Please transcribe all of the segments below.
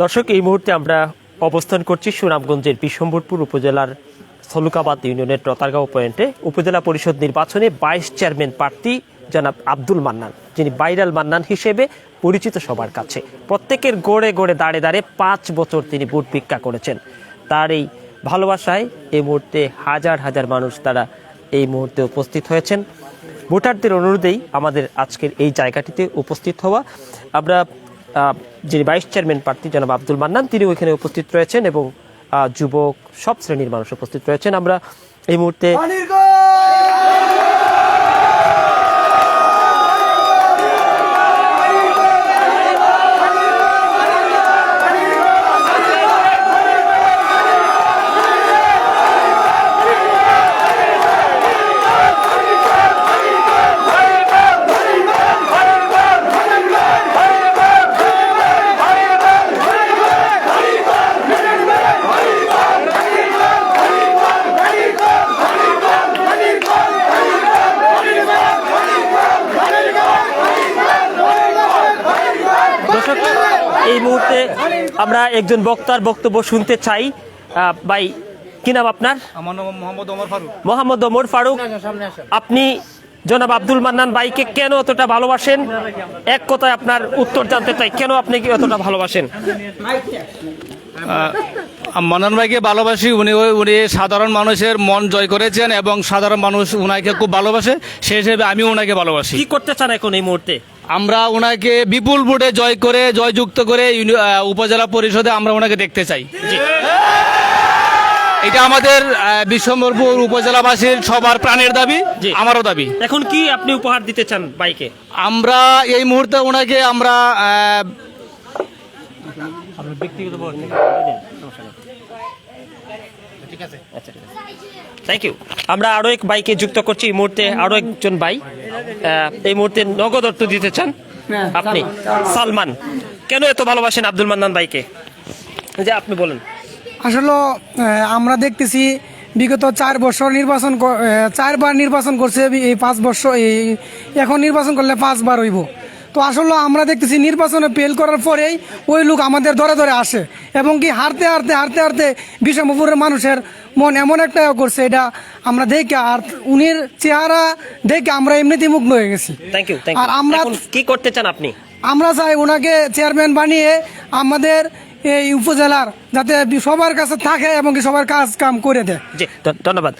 দর্শক, এই মুহূর্তে আমরা অবস্থান করছি সুনামগঞ্জের বিশম্বরপুর উপজেলার সলুকাবাদ ইউনিয়নের টতারগাঁও পয়েন্টে। উপজেলা পরিষদ নির্বাচনে বাইশ চেয়ারম্যান প্রার্থী জনাব আব্দুল মান্নান, যিনি বাইরাল মান্নান হিসেবে পরিচিত সবার কাছে। প্রত্যেকের গড়ে গড়ে দাঁড়ে দাঁড়ে পাঁচ বছর তিনি ভোট ভিক্ষা করেছেন। তার এই ভালোবাসায় এই মুহূর্তে হাজার হাজার মানুষ তারা এই মুহূর্তে উপস্থিত হয়েছেন। ভোটারদের অনুরোধেই আমাদের আজকের এই জায়গাটিতে উপস্থিত হওয়া। আমরা যিনি ভাইস চেয়ারম্যান প্রার্থী জনাব আব্দুল মান্নান তিনি ওইখানে উপস্থিত রয়েছেন এবং যুবক সব শ্রেণির মানুষ উপস্থিত রয়েছেন। আমরা এই মুহূর্তে দর্শক এই মুহূর্তে আমরা একজন বক্তার বক্তব্য শুনতে চাই। ভাই কি নাম আপনার? আমার নাম মোহাম্মদ ওমর ফারুক। মোহাম্মদ ওমর ফারুক আপনি জনাব আব্দুল মান্নান ভাইকে কেন অতটা ভালোবাসেন? এক কথায় আপনার উত্তর জানতে চাই কেন আপনি কি অতটা ভালোবাসেন? মান্নান ভাইকে ভালোবাসি উনি উনি সাধারণ মানুষের মন জয় করেছেন এবং সাধারণ মানুষ উনাকে খুব ভালোবাসে সেই হিসেবে আমি ওনাকে ভালোবাসি। কি করতে চান এখন এই মুহূর্তে? আমরা ওনাকে বিপুল ভোটে জয় করে জয়যুক্ত করে উপজেলা পরিষদে আমরা ওনাকে দেখতে চাই। এটা আমাদের বিশ্বম্বরপুর উপজেলাবাসীর সবার প্রাণের দাবি আমারও দাবি। এখন কি আপনি উপহার দিতে চান বাইকে? আমরা এই মুহূর্তে ওনাকে আমরা থ্যাংক ইউ আমরা আরও এক বাইকে যুক্ত করছি এই মুহূর্তে আরও একজন আহ, এই মুহূর্তে নগদ অর্থ দিতে চান আপনি? সালমান কেন এত ভালোবাসেন আব্দুল মান্নান ভাইকে? যে আপনি বলেন। আসলে আমরা দেখতেছি বিগত চার বছর নির্বাচন চারবার নির্বাচন করছে এই পাঁচ বছর এই এখন নির্বাচন করলে পাঁচবার হইব। তো আসলে আমরা দেখতেছি নির্বাচনে ফেল করার পরেই ওই লোক আমাদের ধরে ধরে আসে। এবং কি হারতে হারতে হারতে হারতে বিষমপুরের মানুষের মন এমন একটা করছে এটা আমরা দেখে আর উনির চেহারা দেখে আমরা এমনিতে মুগ্ধ হয়ে গেছি। থ্যাংক ইউ আর আমরা কি করতে চান আপনি? আমরা চাই ওনাকে চেয়ারম্যান বানিয়ে আমাদের এই উপজেলার যাতে সবার কাছে থাকে এবং সবার কাজ কাম করে দেয়। জি ধন্যবাদ।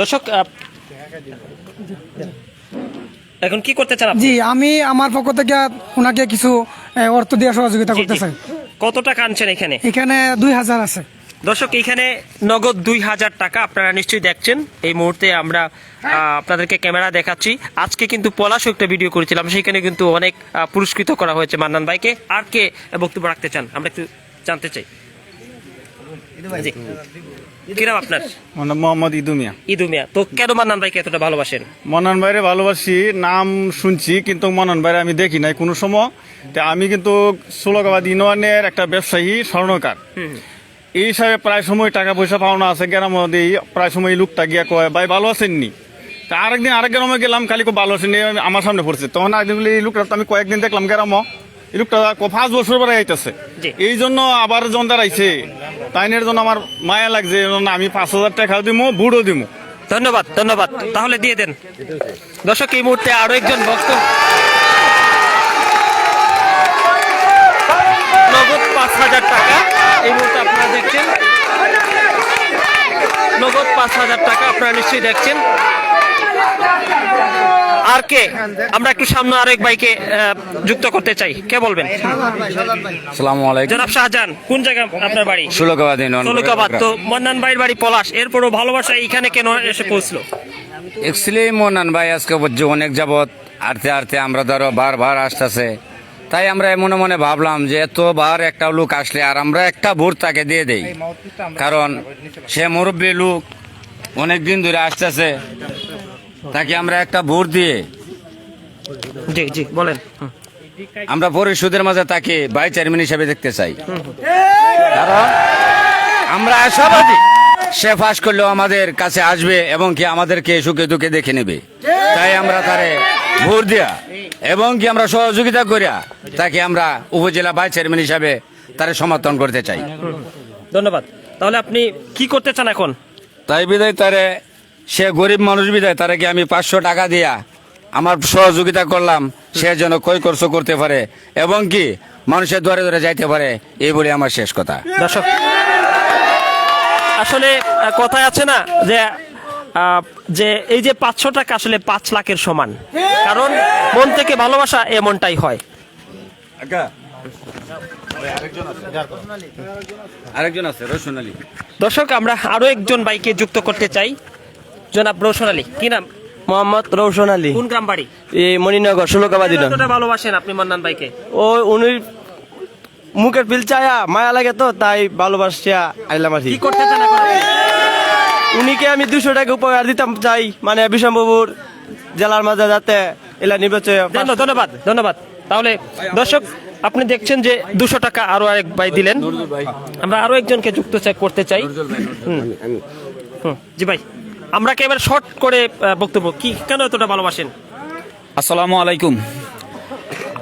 দর্শক এখন কি করতে চান জি আমি আমার পক্ষ থেকে ওনাকে কিছু অর্থ দিয়ে সহযোগিতা করতে চাই। কত টাকা আনছেন এখানে? এখানে দুই হাজার আছে। দর্শক এখানে নগদ দুই হাজার টাকা আপনারা নিশ্চয়ই দেখছেন। এই মুহূর্তে আমরা আপনাদেরকে ক্যামেরা দেখাচ্ছি। আজকে কিন্তু পলাশ একটা ভিডিও করেছিলাম সেখানে কিন্তু অনেক পুরস্কৃত করা হয়েছে মান্নান ভাইকে। আর কে বক্তব্য রাখতে চান আমরা একটু জানতে চাই। আপনার? মোহাম্মদ ইদুমিয়া তো কেন মান্নান ভাইকে এতটা ভালোবাসেন? মনন ভাইরে ভালোবাসি নাম শুনছি কিন্তু মনন ভাইরে আমি দেখি নাই কোনো সময়। আমি কিন্তু ষোলকাবাদ ইউনিয়নের একটা ব্যবসায়ী স্বর্ণকার। এই হিসাবে প্রায় সময় টাকা পয়সা পাওনা আছে গ্রাম প্রায় সময় এই লোকটা গিয়া কয় ভাই ভালো আছেননি তা আরেকদিন আরেক গ্রামে গেলাম খালি খুব ভালো আছেন আমার সামনে পড়ছে। তখন বলি এই লোকটা আমি কয়েকদিন দেখলাম গ্রাম এই লোকটা ক- পাঁচ বছর পরে আইতেছে। এই জন্য আবার জন দাঁড়াইছে তাইনের জন্য আমার মায়া লাগছে আমি পাঁচ হাজার টাকা দিমু বুড়ো দিমু। ধন্যবাদ ধন্যবাদ। তাহলে দিয়ে দেন। দর্শক এই মুহূর্তে আরও একজন ভক্ত। নগদ পাঁচ হাজার টাকা। আপনারা দেখছেন। নগদ পাঁচ হাজার টাকা আপনারা নিশ্চয়ই দেখছেন। আর কে? আমরা একটু সামনে আরেক ভাইকে যুক্ত করতে চাই। কে বলবেন? সালামু আলাইকুম। জনাব শাহজাহান কোন জায়গায় আপনার বাড়ি? ষোলকাবাদ ইউনিয়ন তলুকাবাদ তো মন্নান ভাইয়ের বাড়ি পলাশ। এরপরও ভালোবাসা এইখানে কেন এসে পৌঁছলো? এক্সুয়ালি মনান ভাই আজকে অনেক যাবত আরতে আরতে আমরা ধরো বারবার আসতেছে। তাই আমরা মনে মনে ভাবলাম যে এতবার একটা লোক আসলে আর আমরা একটা ভোট তাকে দিয়ে দেই। কারণ সে মুরব্বী লোক অনেক দিন ধরে আসতেছে তাকে আমরা একটা ভোট দিয়ে জি জি বলেন। আমরা পরিষদের মাঝে তাকে ভাই চেয়ারম্যান হিসেবে দেখতে চাই। কারণ আমরা আশাবাদী সে ফাঁস করলেও আমাদের কাছে আসবে এবং কি আমাদেরকে সুখে দুঃখে দেখে নেবে। তাই আমরা তারে ভোট দিয়া এবং কি আমরা সহযোগিতা করিয়া তাকে আমরা উপজেলা ভাইস চেয়ারম্যান হিসাবে তার সমর্থন করতে চাই। ধন্যবাদ। তাহলে আপনি কি করতে চান এখন? তাই বিদায় তারে সে গরিব মানুষ বিদায় তারে কি আমি পাঁচশো টাকা দিয়া আমার সহযোগিতা করলাম সে যেন কই করছ করতে পারে এবং কি মানুষের দরে দরে যাইতে পারে এই বলে আমার শেষ কথা। দর্শক আসলে কথায় আছে না যে যে এই যে পাঁচশো টাকা আসলে পাঁচ লাখের সমান। কারণ মন থেকে ভালোবাসা এমনটাই হয়। আরেকজন আছে রসুন আলী দর্শক আমরা আরও একজন বাইকে যুক্ত করতে চাই। জনাব রৌশন আলী কি নাম? মোহাম্মদ রৌশন আলী কোন গ্রাম বাড়ি? এই মণিনগর ষোলকাবাদী কতটা ভালোবাসেন আপনি মান্নান ভাইকে? ও উনি মুখের ফিল চায়া মায়া লাগে তো তাই ভালোবাসিয়া আইলাম আর কি। কি করতে চান এখন? উনিকে আমি দুশো টাকা উপহার দিতাম চাই মানে বিশ্বম্বুর জেলার মাঝে যাতে এলা নির্বাচন ধন্যবাদ ধন্যবাদ তাহলে দর্শক আপনি দেখছেন যে দুশো টাকা আরও এক ভাই দিলেন। আমরা আরও একজনকে যুক্ত করতে চাই। জি ভাই আমরা কি এবার শর্ট করে বক্তব্য? কি কেন এতটা ভালোবাসেন? আসসালামু আলাইকুম।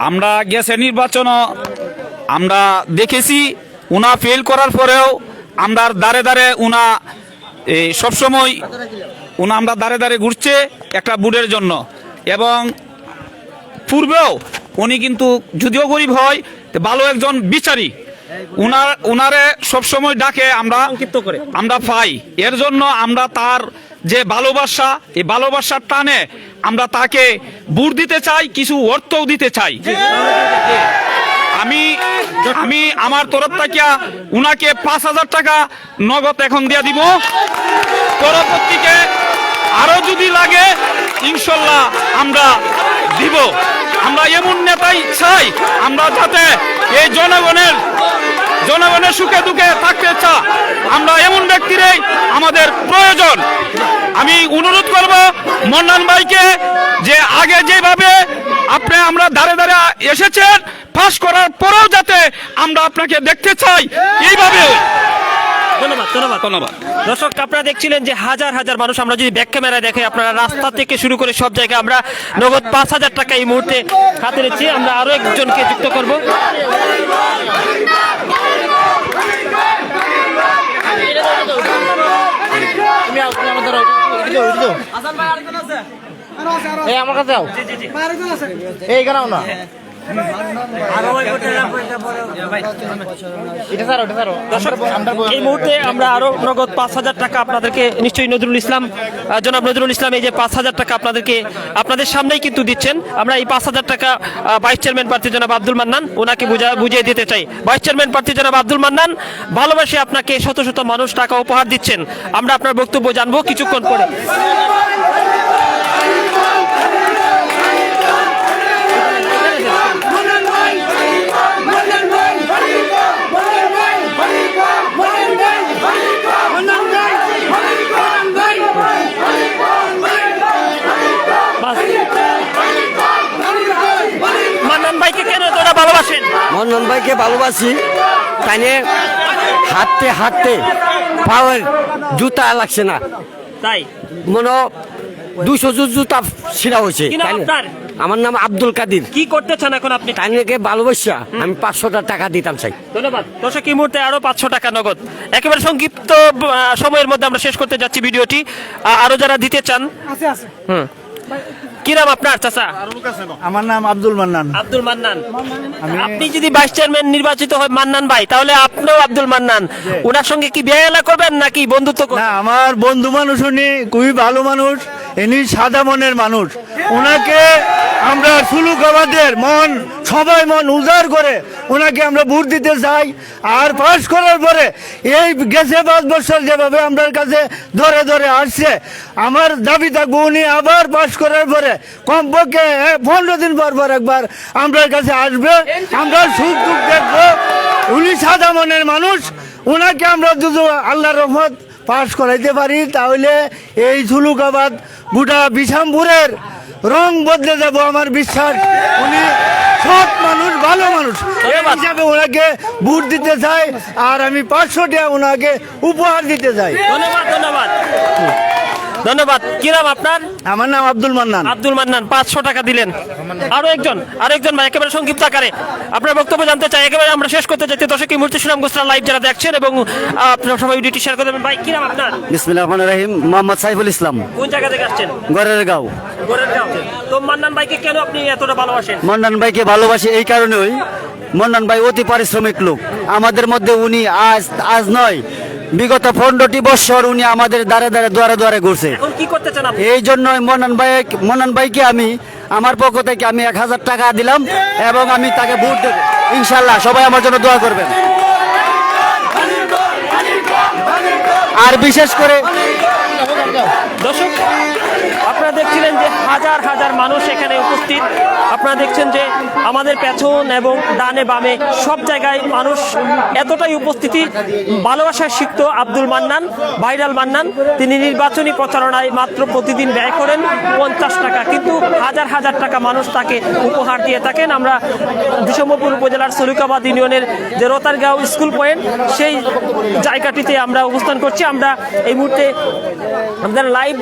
আমরা গেছে নির্বাচন আমরা দেখেছি উনা ফেল করার পরেও আমরা দাঁড়ে দাঁড়ে উনা সবসময় উনা আমরা দাঁড়ে দাঁড়ে ঘুরছে একটা বুডের জন্য। এবং পূর্বেও উনি কিন্তু যদিও গরিব হয় ভালো একজন বিচারী। উনার উনারে সবসময় ডাকে আমরা করে। আমরা পাই। এর জন্য আমরা তার যে ভালোবাসা এই ভালোবাসার টানে আমরা তাকে বুট দিতে চাই কিছু অর্থও দিতে চাই। আমি আমি আমার তরফ থেকে উনাকে পাঁচ হাজার টাকা নগদ এখন দিয়ে দিব। পরবর্তীকে আরও যদি লাগে, ইনশাল্লাহ আমরা দিব। আমরা এমন নেতাই চাই, আমরা যাতে এই জনগণের জনগণের সুখে দুঃখে থাকতে চা আমরা এমন ব্যক্তিরাই আমাদের প্রয়োজন। আমি অনুরোধ করব মন্নান ভাইকে যে আগে যেভাবে আপনি আমরা দাঁড়ে দাঁড়ে এসেছেন পাশ করার পরেও যাতে আমরা আপনাকে দেখতে চাই। এইভাবে। ধন্যবাদ ধন্যবাদ। ধন্যবাদ। দর্শক আপনারা দেখছিলেন যে হাজার হাজার মানুষ আমরা যদি ব্যাক ক্যামেরায় দেখে আপনারা রাস্তা থেকে শুরু করে সব জায়গায় আমরা নগদ পাঁচ হাজার টাকা এই মুহূর্তে হাতে নিচ্ছি। আমরা আরও একজনকে যুক্ত করব। এই মুহূর্তে আমরা আরও নগদ পাঁচ হাজার টাকা আপনাদেরকে নিশ্চয়ই নজরুল ইসলাম জনাব নজরুল ইসলাম এই যে পাঁচ হাজার টাকা আপনাদেরকে আপনাদের সামনেই কিন্তু দিচ্ছেন। আমরা এই পাঁচ হাজার টাকা ভাইস চেয়ারম্যান প্রার্থী জনাব আব্দুল মান্নান ওনাকে বুঝা বুঝিয়ে দিতে চাই। ভাইস চেয়ারম্যান প্রার্থী জনাব আব্দুল মান্নান ভালোবাসে আপনাকে শত শত মানুষ টাকা উপহার দিচ্ছেন। আমরা আপনার বক্তব্য জানব কিছুক্ষণ পরে বাস। মান্নান ভাইকে কেন এতটা মন্নন ভাইকে ভালোবাসি। তাইনে হাঁটতে হাঁটতে পাওয়ার জুতা লাগছে না। তাই? মনে দুশো জুতা ছিঁড়া হয়েছে। কি? আমার নাম আব্দুল কাদির। কি করতে চান এখন আপনি? তাইনেকে ভালোবাসা আমি পাঁচশো টাকা দিতাম চাই। ধন্যবাদ। দর্শক এই মুহূর্তে আরও পাঁচশো টাকা নগদ। একেবারে সংক্ষিপ্ত সময়ের মধ্যে আমরা শেষ করতে যাচ্ছি ভিডিওটি। আরও যারা দিতে চান আছে আছে। হুম। কি নাম আপনার চাচা? আমার নাম আব্দুল মান্নান। আব্দুল মান্নান। আপনি যদি ভাইস চেয়ারম্যান নির্বাচিত হয় মান্নান ভাই তাহলে আপনিও আব্দুল মান্নান। ওনার সঙ্গে কি বেয়ালা করবেন নাকি বন্ধুত্ব না আমার বন্ধু মানুষ উনি খুবই ভালো মানুষ এনি সাদা মনের মানুষ। ওনাকে আমরা সুলুক আমাদের মন, সবাই মন উজাড় করে ওনাকে আমরা ভোট দিতে চাই। আর পাস করার পরে এই গেছে পাঁচ বছর যেভাবে আমার কাছে ধরে ধরে আসছে, আমার দাবি থাকব উনি আবার পাস করার পরে কমপক্ষে পনেরো দিন পর পর একবার আমার কাছে আসবে। আমরা সুখ দুঃখ দেখব। উনি সাদা মনের মানুষ, ওনাকে আমরা যদি আল্লাহ রহমত পাশ করাইতে পারি, তাহলে এই ঝুলুকাবাদ গোটা বিশামপুরের রং বদলে যাব আমার বিশ্বাস। উনি সৎ মানুষ ভালো মানুষ। এই হিসাবে ওনাকে ভোট দিতে চাই আর আমি পাঁচশো টাকা ওনাকে উপহার দিতে চাই। ধন্যবাদ ধন্যবাদ। ধন্যবাদ। কি নাম আপনার? আমার নাম আব্দুল মান্নান। আব্দুল মান্নান পাঁচশো টাকা দিলেন। আরও একজন আরও একজন ভাই একেবারে সংক্ষিপ্ত আকারে। আপনার বক্তব্য জানতে চাই একেবারে আমরা শেষ করতে চাইছি। দর্শক এই মুহূর্তে সুনাম গোস্তার লাইভ যারা দেখছেন এবং আপনার সবাই ভিডিওটি শেয়ার করে দেবেন। ভাই কি নাম আপনার? বিসমিল্লাহ রহমান রহিম মোহাম্মদ সাইফুল ইসলাম। কোন জায়গা থেকে আসছেন? গড়ের গাঁও। গোরেরগাঁও তো মান্নান ভাইকে কেন আপনি এতটা ভালোবাসেন? মন্ডান ভাইকে ভালোবাসি এই কারণেই মন্ডান ভাই অতি পারিশ্রমিক লোক। আমাদের মধ্যে উনি আজ আজ নয় বিগত পনেরোটি বছর উনি আমাদের দ্বারে দ্বারে দুয়ারে দুয়ারে ঘুরছে। এই জন্যই মন্ডান ভাই মন্ডান ভাইকে আমি আমার পক্ষ থেকে আমি এক হাজার টাকা দিলাম এবং আমি তাকে ভোট দেব। ইনশাল্লাহ সবাই আমার জন্য দোয়া করবেন। আর বিশেষ করে দর্শক আপনারা দেখছিলেন যে হাজার হাজার মানুষ এখানে উপস্থিত। আপনারা দেখছেন যে আমাদের পেছন এবং ডানে বামে সব জায়গায় মানুষ এতটাই উপস্থিতি। ভালোবাসায় সিক্ত আব্দুল মান্নান, ভাইরাল মান্নান। তিনি নির্বাচনী প্রচারণায় মাত্র প্রতিদিন ব্যয় করেন পঞ্চাশ টাকা। কিন্তু হাজার হাজার টাকা মানুষ তাকে উপহার দিয়ে থাকেন। আমরা বিষমপুর উপজেলার সলিকাবাদ ইউনিয়নের যে রোতারগাঁও স্কুল পয়েন্ট, সেই জায়গাটিতে আমরা অবস্থান করছি। আমরা এই মুহূর্তে আমাদের লাইভ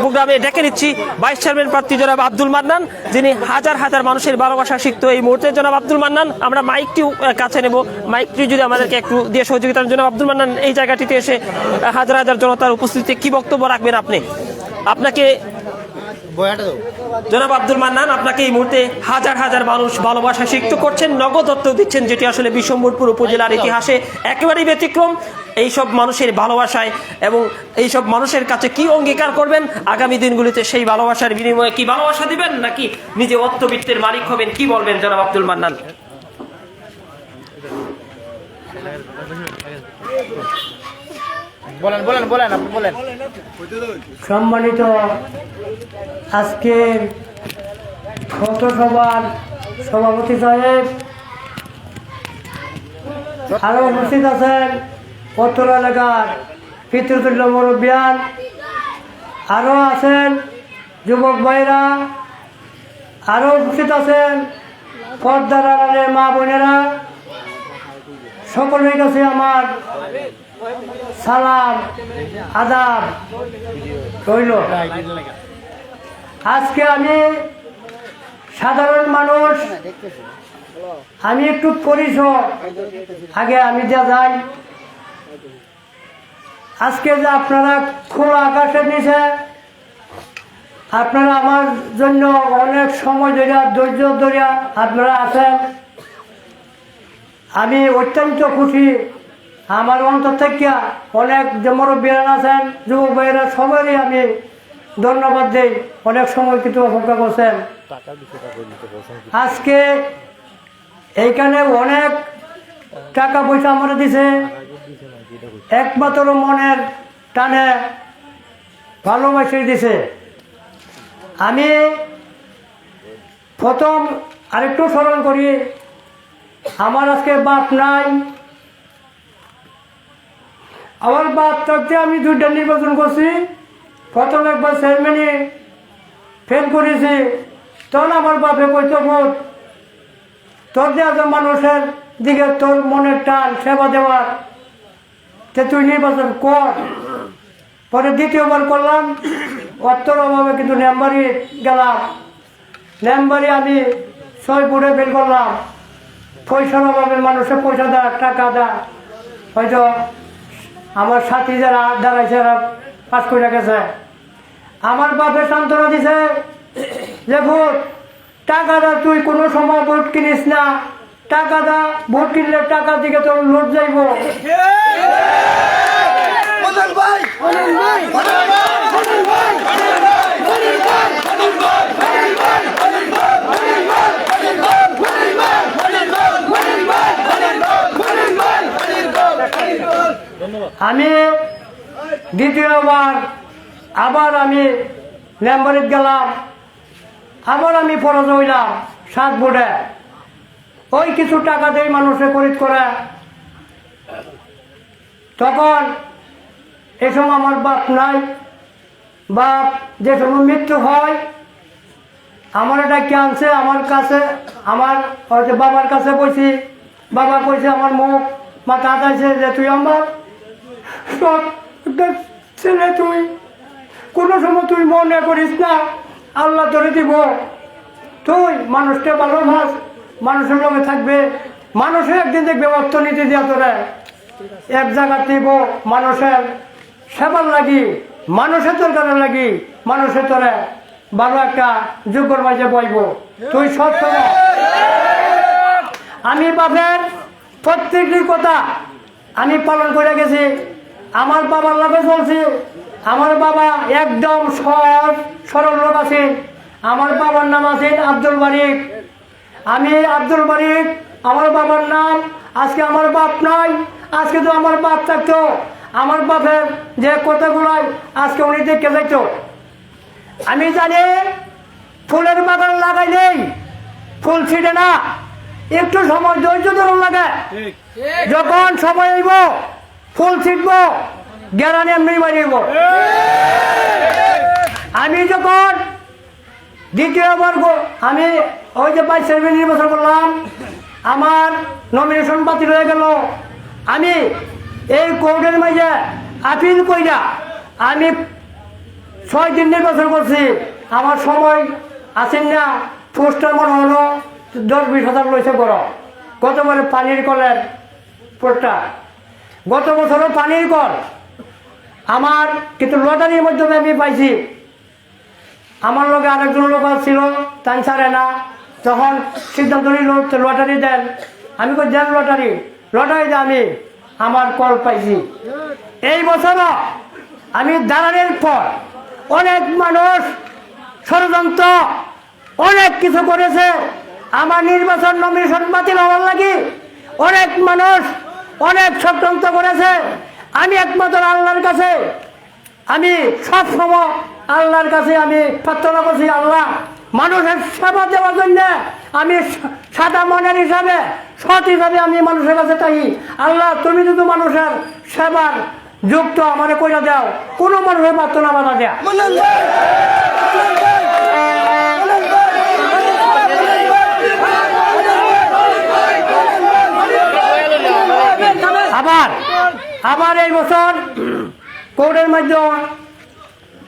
প্রোগ্রামে ডেকে নিচ্ছি। ভাইস চেয়ারম্যান প্রার্থী জনাব আব্দুল মান্নান যিনি হাজার হাজার মানুষের ভালোবাসা শিখতো এই মুহূর্তে জনাব আব্দুল মান্নান। আমরা মাইকটি কাছে নেব। মাইকটি যদি আমাদেরকে একটু দিয়ে সহযোগিতার জন্য আব্দুল মান্নান এই জায়গাটিতে এসে হাজার হাজার জনতার উপস্থিতিতে কি বক্তব্য রাখবেন আপনি? আপনাকে জনাব আব্দুল মান্নান আপনাকে এই মুহূর্তে হাজার হাজার মানুষ ভালোবাসা সিক্ত করছেন নগদ অর্থ দিচ্ছেন যেটি আসলে বিশ্বম্বরপুর উপজেলার ইতিহাসে একেবারেই ব্যতিক্রম। এইসব মানুষের ভালোবাসায় এবং এইসব মানুষের কাছে কি অঙ্গীকার করবেন? আগামী দিনগুলিতে সেই ভালোবাসার বিনিময়ে কি ভালোবাসা দিবেন? নাকি নিজে অর্থবিত্তের মালিক হবেন? কি বলবেন জনাব আব্দুল মান্নান? সম্মানিত আজকের সভার সভাপতি সাহেব আরও উপস্থিত আছেন। পত্র এলাকার পিতৃতুল্য মুরব্বিয়ান? আরও আছেন যুবক ভাইরা? আরও উপস্থিত আছেন পর্দার আড়ালে মা বোনেরা? সকলের কাছে আমার সালাম, আদাব রইল। আজকে আমি সাধারণ মানুষ, আমি একটু পরিচয় আগে আমি যা যাই আজকে যে আপনারা খোলা আকাশের নিচে আপনারা আমার জন্য অনেক সময় ধরিয়া ধৈর্য ধরিয়া আপনারা আছেন। আমি অত্যন্ত খুশি। আমার অন্তর থেকে অনেক যে মুরব্বীরা আছেন যুবক ভাইয়েরা সবারই আমি ধন্যবাদ দিই। অনেক সময় কিন্তু অপেক্ষা করছেন। আজকে এইখানে অনেক টাকা পয়সা আমরা দিছে। একমাত্র মনের টানে ভালোবাসে দিছে। আমি প্রথম আরেকটু স্মরণ করি, আমার আজকে বাপ নাই। আমার বাপ থাকতে আমি দুইটা নির্বাচন করছি। প্রথম একবার চেয়ারম্যানে ফেল করেছি। তখন আমার বাপে কইতো ভোট তোর তো মানুষের দিকে তোর মনের টান, সেবা দেওয়ার তে তুই নির্বাচন কর। পরে দ্বিতীয়বার করলাম, অর্থর অভাবে কিন্তু নেমবাড়ি গেলাম। নেমবাড়ি আমি ছয় ফুটে বের করলাম। পয়সার অভাবে মানুষে পয়সা দেয়, টাকা দেয়। হয়তো আমার সাথী যারা দাঁড়াইছে, এরা পাস করে গেছে। আমার বাপের সান্ত্বনা দিছে, যে ভোট, টাকা দা, তুই কোনো সময় ভোট কিনিস না। টাকা দা, ভোট কিনলে টাকা দিকে তোর লোট যাইব। আমি দ্বিতীয়বার আবার আমি মেম্বারিত গেলাম আবার আমি ফরজ হইলাম সাত বোর্ডে ওই কিছু টাকা দিয়ে মানুষে খরিদ করে তখন সময় আমার বাপ নাই। বাপ যে সময় মৃত্যু হয়, আমার এটা কে আনছে, আমার কাছে, আমার হয়তো বাবার কাছে বসি বাবা কইছে, আমার মুখ মাথা আটাইছে যে তুই আমার সব ছেলে তুই। কোনো সময় তুই মনে করিস না, আল্লাহ ধরে দিব। তুই মানুষকে ভালোবাস, মানুষের লগে থাকবে মানুষের একদিন দেখবে অর্থনীতি দিয়া তোরে। এক জায়গা দিব মানুষের সেবার লাগি মানুষের দরকারের লাগি মানুষের তোরে ভালো একটা যোগ্যর মাঝে বইব। তুই সত্য আমি বাপের প্রত্যেকটি কথা আমি পালন করে গেছি। আমার বাবার লাগে চলছি আমার বাবা একদম সহজ সরল লোক আছে। আমার বাবার নাম আছে আব্দুল বারিক আমি আব্দুল বারিক আমার বাবার নাম আজকে আমার বাপ নাই, আজকে তো আমার বাপ থাকতো। আমার বাপের যে কথাগুলাই আজকে উনি দেখে যাইতো। আমি জানি ফুলের বাগান লাগাই নেই ফুল ছিটে না। একটু সময় ধৈর্য ধরুন লাগে। যখন সময় হইব ফুল ছিটব গেরানি এমনি বাড়িব। আমি যখন দ্বিতীয়বার আমি ওই যে বাইশ নির্বাচন করলাম আমার নমিনেশন বাতিল হয়ে গেল। আমি এই কোর্টের মাঝে আপিল কইরা আমি ছয় দিন নির্বাচন করছি। আমার সময় আছেন না। পোস্টার মনে হলো দশ বিশ হাজার লইছে বড়। গতবারে পানির কলের পোস্টার। গত বছরও পানির কল। আমার কিন্তু লটারির মাধ্যমে আমি পাইছি। আমার লগে আরেকজন লোক ছিল তাই ছাড়ে না। তখন সিদ্ধান্ত নিল লটারি দেন। আমি কই, দেন লটারি। লটারি আমি। আমার কল পাইছি। এই বছরও আমি দাঁড়ানোর পর অনেক মানুষ ষড়যন্ত্র, অনেক কিছু করেছে। আমার নির্বাচন নমিনেশন বাতিল হওয়ার লাগি অনেক মানুষ অনেক ষড়যন্ত্র করেছে। আমি একমাত্র আল্লাহর কাছে, আমি সব সময় আল্লাহর কাছে আমি প্রার্থনা করছি, আল্লাহ মানুষের সেবা দেওয়ার জন্য আমি সাদা মনের হিসাবে, সৎ হিসাবে আমি মানুষের কাছে তাই আল্লাহ, তুমি যদি মানুষের সেবার যুক্ত আমারে কইরা দাও, কোনো মানুষের প্রার্থনা বাধা দেয়া। আবার আবার এই বছর কোর্টের মাধ্যমে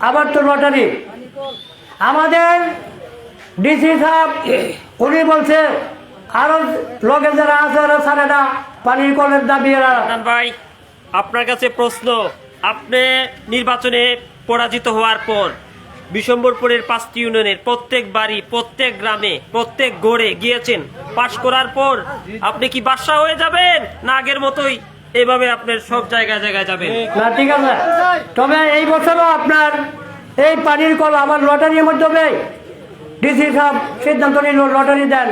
আবার তো লটারি। আমাদের ডিসি সাহেব উনি বলছে আরও লোকে যারা আছে ওরা ছাড়ে না পানির কলের দাবি ভাই আপনার কাছে প্রশ্ন আপনি নির্বাচনে পরাজিত হওয়ার পর বিশম্বরপুরের পাঁচটি ইউনিয়নের প্রত্যেক বাড়ি প্রত্যেক গ্রামে প্রত্যেক গড়ে গিয়েছেন। পাশ করার পর আপনি কি বাদশা হয়ে যাবেন? না আগের মতোই এভাবে আপনার সব জায়গায় জায়গায় যাবেন? না ঠিক আছে। তবে এই বছরও আপনার এই পানির কল আমার লটারির মাধ্যমে ডিসি সাহেব সিদ্ধান্ত নিল লটারি দেন।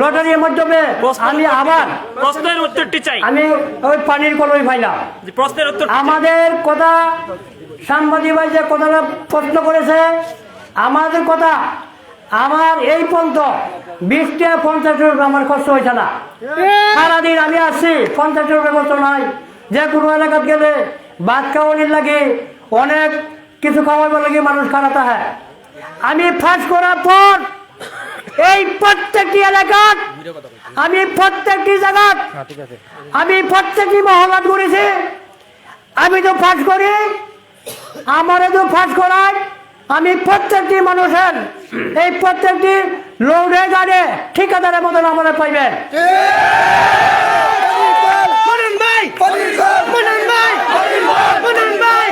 লটারির মাধ্যমে আমি আবার প্রশ্নের উত্তরটি চাই। আমি ওই পানির কলই পাইলাম। প্রশ্নের উত্তর আমাদের কথা সাংবাদিক ভাই যে কথাটা প্রশ্ন করেছে আমাদের কথা আমার এই পর্যন্ত বিশটা পঞ্চাশ রুপে আমার খরচ হয়েছে না। সারাদিন আমি আসছি পঞ্চাশ রুপে খরচ নাই। যে কোনো এলাকাত গেলে ভাত খাওয়ানির লাগে অনেক কিছু খাওয়াবার লাগে মানুষ খারাপ হয় আমি ফাঁস করার পর এই প্রত্যেকটি এলাকাত আমি প্রত্যেকটি জায়গাত আমি প্রত্যেকটি মহল্লাত ঘুরেছি আমি তো ফাঁস করি আমারে তো ফাঁস করায়। আমি প্রত্যেকটি মানুষের এই প্রত্যেকটি লোডে গাড়ে ঠিকাদারের মতন আমাদের পাইবেন মনন ভাই! মনন ভাই! মনন ভাই!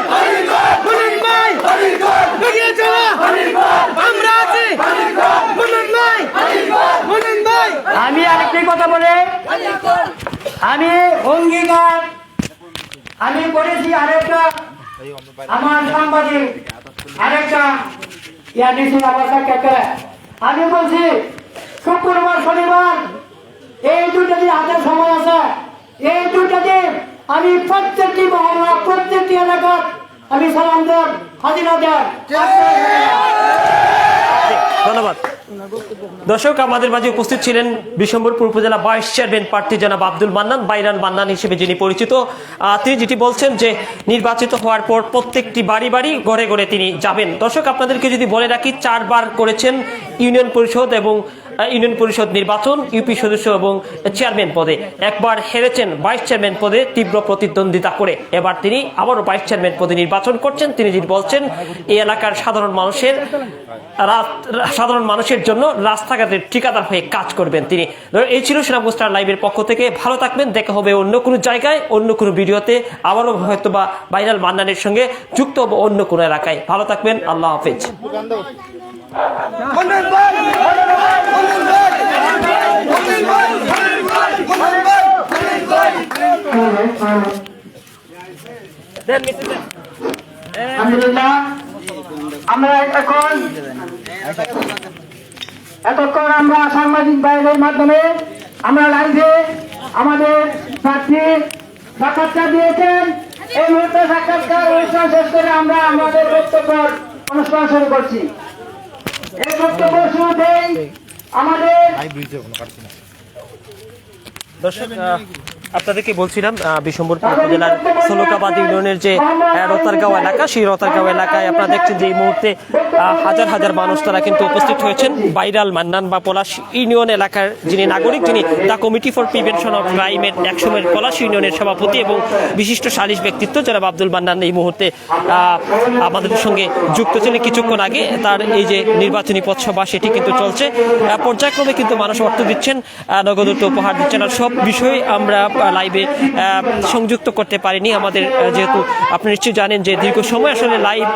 মনন ভাই! বেরিয়ে চলো! আমরা আছি! মনন ভাই! মনন ভাই! আমি আরেকটি কথা বলে আমি অঙ্গীকার আমি করেছি আরেকটা আমার সাংবাদিক আরেকটা ইয়া নিয়েছিল আমার সাক্ষাৎ আমি বলছি শুক্রবার শনিবার এই দুটা দিন হাতে সময় আছে। এই দুটা দিন আমি প্রত্যেকটি মহল্লা প্রত্যেকটি এলাকার আমি সালাম দেব হাজিরা দেব। ধন্যবাদ। দর্শক, আমাদের মাঝে উপস্থিত ছিলেন বিশ্বম্বরপুর উপজেলা ভাইস চেয়ারম্যান প্রার্থী জনাব আব্দুল মান্নান বাইরান মান্নান হিসেবে যিনি পরিচিত। তিনি যেটি বলছেন যে, নির্বাচিত হওয়ার পর প্রত্যেকটি বাড়ি বাড়ি ঘরে ঘরে তিনি যাবেন। দর্শক, আপনাদেরকে যদি বলে রাখি, চারবার করেছেন ইউনিয়ন পরিষদ এবং ইউনিয়ন পরিষদ নির্বাচন, ইউপি সদস্য এবং চেয়ারম্যান পদে। একবার হেরেছেন ভাইস চেয়ারম্যান পদে তীব্র প্রতিদ্বন্দ্বিতা করে। এবার তিনি আবারও ভাইস চেয়ারম্যান পদে নির্বাচন করছেন। তিনি বলছেন, এই এলাকার সাধারণ মানুষের সাধারণ মানুষের জন্য রাস্তাঘাটের ঠিকাদার হয়ে কাজ করবেন তিনি। এই ছিল সুনামগঞ্জ স্টার লাইভের পক্ষ থেকে। ভালো থাকবেন, দেখা হবে অন্য কোনো জায়গায়, অন্য কোনো ভিডিওতে। আবারও হয়তো বা ভাইরাল মান্নানের সঙ্গে যুক্ত হব অন্য কোনো এলাকায়। ভালো থাকবেন, আল্লাহ হাফেজ। আমরা এখন এতক্ষণ আমরা সাংবাদিক বাইরের মাধ্যমে আমরা লাইভে আমাদের প্রার্থী সাক্ষাৎকার দিয়েছেন। এই মুহূর্তে সাক্ষাৎকার অনুষ্ঠান শেষ করে আমরা আমাদের বক্তব্য অনুষ্ঠান শুরু করছি। এই বক্তব্য শুরুতেই আমাদের দর্শক আপনাদেরকে বলছিলাম আহ, বিশম্বরপুর উপজেলার সলুকাবাদ ইউনিয়নের যে রতারগাঁও এলাকা সেই রতারগাঁও এলাকায় আপনারা দেখছেন যে এই মুহূর্তে হাজার হাজার মানুষ তারা কিন্তু উপস্থিত হয়েছেন। বাইরাল মান্নান বা পলাশ ইউনিয়ন এলাকার যিনি নাগরিক যিনি the committee for prevention of ক্রাইমের একসময়ের পলাশ ইউনিয়নের সভাপতি এবং বিশিষ্ট সালিশ ব্যক্তিত্ব যারা আব্দুল মান্নান এই মুহূর্তে আমাদের সঙ্গে যুক্ত ছিলেন। কিছুক্ষণ আগে তার এই যে নির্বাচনী পথসভা সেটি কিন্তু চলছে। পর্যায়ক্রমে কিন্তু মানুষ অর্থ দিচ্ছেন নগদত্ব উপহার দিচ্ছেন। আর সব বিষয়ে আমরা লাইভে সংযুক্ত করতে পারিনি। আমাদের যেহেতু আপনি নিশ্চয়ই জানেন যে দীর্ঘ সময় আসলে লাইভ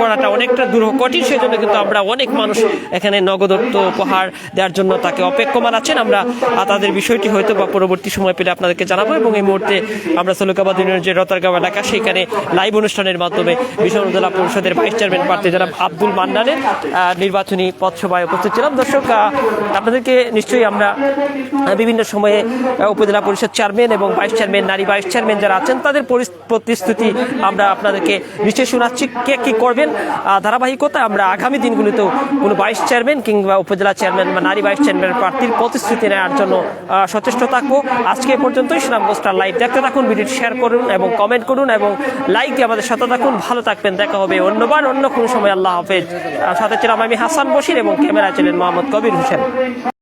করাটা অনেকটা দূর কঠিন সেই জন্য কিন্তু আমরা অনেক মানুষ এখানে নগদত্ব উপহার দেওয়ার জন্য তাকে অপেক্ষমান আছেন। আমরা তাদের বিষয়টি হয়তো বা পরবর্তী সময় পেলে আপনাদেরকে জানাব এবং এই মুহূর্তে আমরা সলুকাবাদ ইউনিয়নের যে রতারগাঁও এলাকা, সেখানে লাইভ অনুষ্ঠানের মাধ্যমে বিশ্বনাথ জেলা পরিষদের ভাইস চেয়ারম্যান প্রার্থী যারা আব্দুল মান্নানের নির্বাচনী পথসভায় উপস্থিত ছিলাম। দর্শক আপনাদেরকে নিশ্চয়ই আমরা বিভিন্ন সময়ে উপজেলা পরিষদ চেয়ারম্যান এবং ভাইস চেয়ারম্যান, নারী ভাইস চেয়ারম্যান যারা আছেন, তাদের প্রতিশ্রুতি আমরা আপনাদেরকে নিশ্চয়ই শোনাচ্ছি। কে কি করবেন? ধারাবাহিকতা আমরা আগামী দিনগুলিতেও কোনো ভাইস চেয়ারম্যান কিংবা উপজেলা চেয়ারম্যান বা নারী ভাইস চেয়ারম্যান প্রার্থীর প্রতিশ্রুতি নেওয়ার জন্য সচেষ্ট থাকব। আজকে পর্যন্তই সুনামগঞ্জ স্টার লাইভ দেখতে থাকুন, ভিডিওটি শেয়ার করুন এবং কমেন্ট করুন এবং লাইক দিয়ে আমাদের সাথে থাকুন। ভালো থাকবেন, দেখা হবে অন্যবার অন্য কোনো সময়। আল্লাহ হাফেজ। সাথে ছিলাম আমি হাসান বসির এবং ক্যামেরা ছিলেন মোহাম্মদ কবির হোসেন।